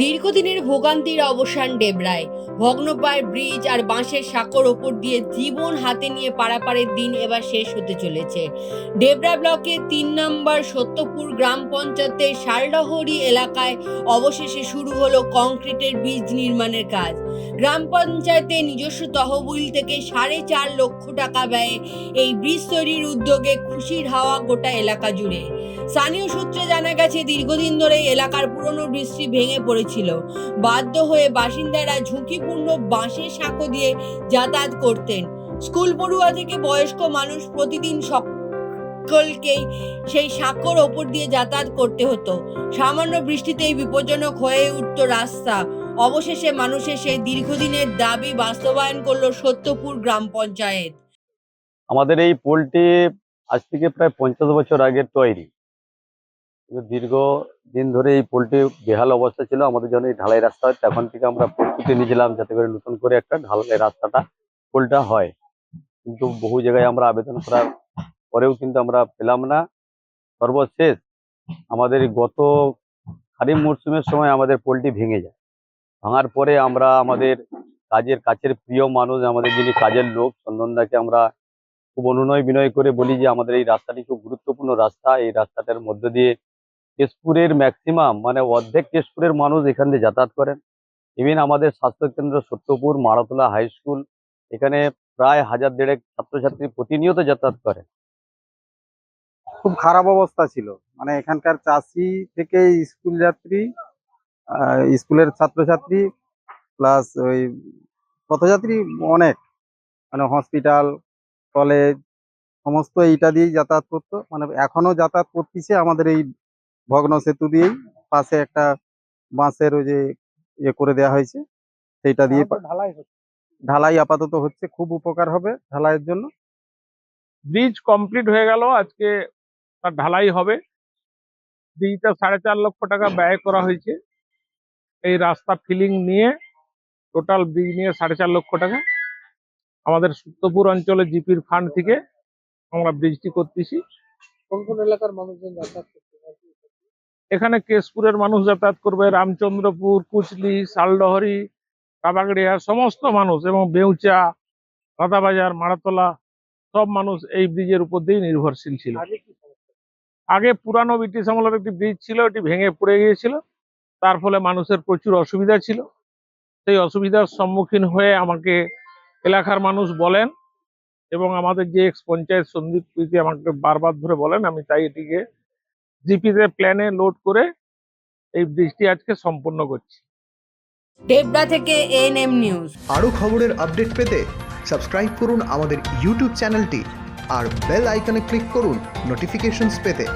দীর্ঘদিনের ভোগান্তির অবসান ডেবরায়। ভগ্নপায়, ব্রিজ আর বাঁশের সাঁকোর ওপর দিয়ে জীবন হাতে নিয়ে পারাপারের দিন এবার শেষ হতে চলেছে। ডেবরা ব্লকের তিন নম্বর সত্যপুর গ্রাম পঞ্চায়েতের শালডহরি এলাকায় অবশেষে শুরু হলো কংক্রিটের ব্রিজ নির্মাণের কাজ। গ্রাম পঞ্চায়েতের নিজস্ব তহবিল থেকে সাড়ে চার লক্ষ টাকা ব্যয়ে এই ব্রিজ তৈরির উদ্যোগে খুশির হাওয়া গোটা এলাকা জুড়ে। স্থানীয় সূত্রে জানা গেছে, দীর্ঘদিন ধরে এলাকার পুরনো বৃষ্টি ভেঙে পড়েছিল বাধ্য হয়ে বাসিন্দারা ঝুঁকিপূর্ণ বাঁশের সাঁকো দিয়ে যাতায়াত করতেন। স্কুল পড়ুয়া থেকে বয়স্ক মানুষ প্রতিদিন সকলকেই সেই সাঁকোর ওপর দিয়ে যাতায়াত করতে হতো। সামান্য বৃষ্টিতেই বিপজ্জনক হয়ে উঠত রাস্তা। অবশেষে মানুষের সেই দীর্ঘদিনের দাবি বাস্তবায়ন করল সত্যপুর গ্রাম পঞ্চায়েত। আমাদের এই পোলটি আজ থেকে প্রায় পঞ্চাশ বছর আগের তৈরি। দীর্ঘ দিন ধরে এই পোলটি বেহাল অবস্থা ছিল, আমাদের জন্য এই ঢালাই রাস্তা হয় তখন থেকে আমরা প্রস্তুতি নিয়েছিলাম যাতে করে নতুন করে একটা ঢালাই রাস্তাটা, পোলটা হয়। কিন্তু বহু জায়গায় আমরা আবেদন করার পরেও কিন্তু আমরা পেলাম না। সর্বশেষ আমাদের গত খারিফ মরশুমের সময় আমাদের পোলটি ভেঙে যায়। ভাঙার পরে আমরা আমাদের কাজের, কাছের প্রিয় মানুষ, আমাদের যিনি কাজের লোক চন্দনদাকে আমরা খুব অনুনয় বিনয় করে বলি যে, আমাদের এই রাস্তাটি খুব গুরুত্বপূর্ণ রাস্তা, এই রাস্তাটার মধ্য দিয়ে কেশপুরের ম্যাক্সিমাম মানে অর্ধেক কেশপুরের মানুষ এখান দিয়ে যাতায়াত করেন। ইভেন আমাদের স্বাস্থ্যকেন্দ্র সত্যপুর, মারাতলা হাই স্কুল এখানে প্রায় হাজার দেড়েক ছাত্রছাত্রী প্রতিনিয়ত যাতায়াত করে খুব খারাপ অবস্থা ছিল। মানে এখানকার চাষি থেকে স্কুল যাত্রী স্কুলের ছাত্রছাত্রী প্লাস ওই পথযাত্রী অনেক। মানে হসপিটাল কলেজ সমস্ত এইটা দিয়েই যাতায়াত করতো। মানে এখনও যাতায়াত করতেছে আমাদের এই ভগ্ন সেতু দিয়েই পাশে একটা বাঁশের ওই যে ইয়ে করে দেওয়া হয়েছে সেইটা দিয়ে ঢালাই ঢালাই আপাতত হচ্ছে খুব উপকার হবে ঢালাইয়ের জন্য। ব্রিজ কমপ্লিট হয়ে গেল আজকে তার ঢালাই হবে। ব্রিজটা সাড়ে চার লক্ষ টাকা ব্যয় করা হয়েছে। এই রাস্তা ফিলিং নিয়ে টোটাল ব্রিজ নিয়ে সাড়ে চার লক্ষ টাকা। আমাদের সত্যপুর অঞ্চলে জিপির ফান্ড থেকে আমরা ব্রিজটি করতেছি। কোন কোন এলাকার মানুষজন যাতায়াত কেশপুরের মানুষ যাতায়াত করবে রামচন্দ্রপুর কুচলি শালডহরি কাবাগড়িয়া সমস্ত মানুষ এবং বেউচা রাধাবাজার মারাতলা সব মানুষ এই ব্রিজের উপর দিয়েই নির্ভরশীল ছিল। আগে আগে পুরানো ব্রিটিশ আমলের একটি ব্রিজ ছিল এটি ভেঙে পড়ে গিয়েছিল। তার ফলে মানুষের প্রচুর অসুবিধা ছিল। সেই অসুবিধার সম্মুখীন হয়ে আমাকে এলাকার মানুষ বলেন এবং আমাদের যে এক্স পঞ্চায়েত সন্দীপ প্রীতি আমাকে বারবার ধরে বলেন আমি তাই এটিকে জিপিতে প্ল্যানে লোড করে এই ব্রিজটি আজকে সম্পন্ন করছি। ডেবরা থেকে এএনএম নিউজ আরও খবরের আপডেট পেতে সাবস্ক্রাইব করুন আমাদের ইউটিউব চ্যানেলটি আর বেল আইকনে ক্লিক করুন নোটিফিকেশনস পেতে।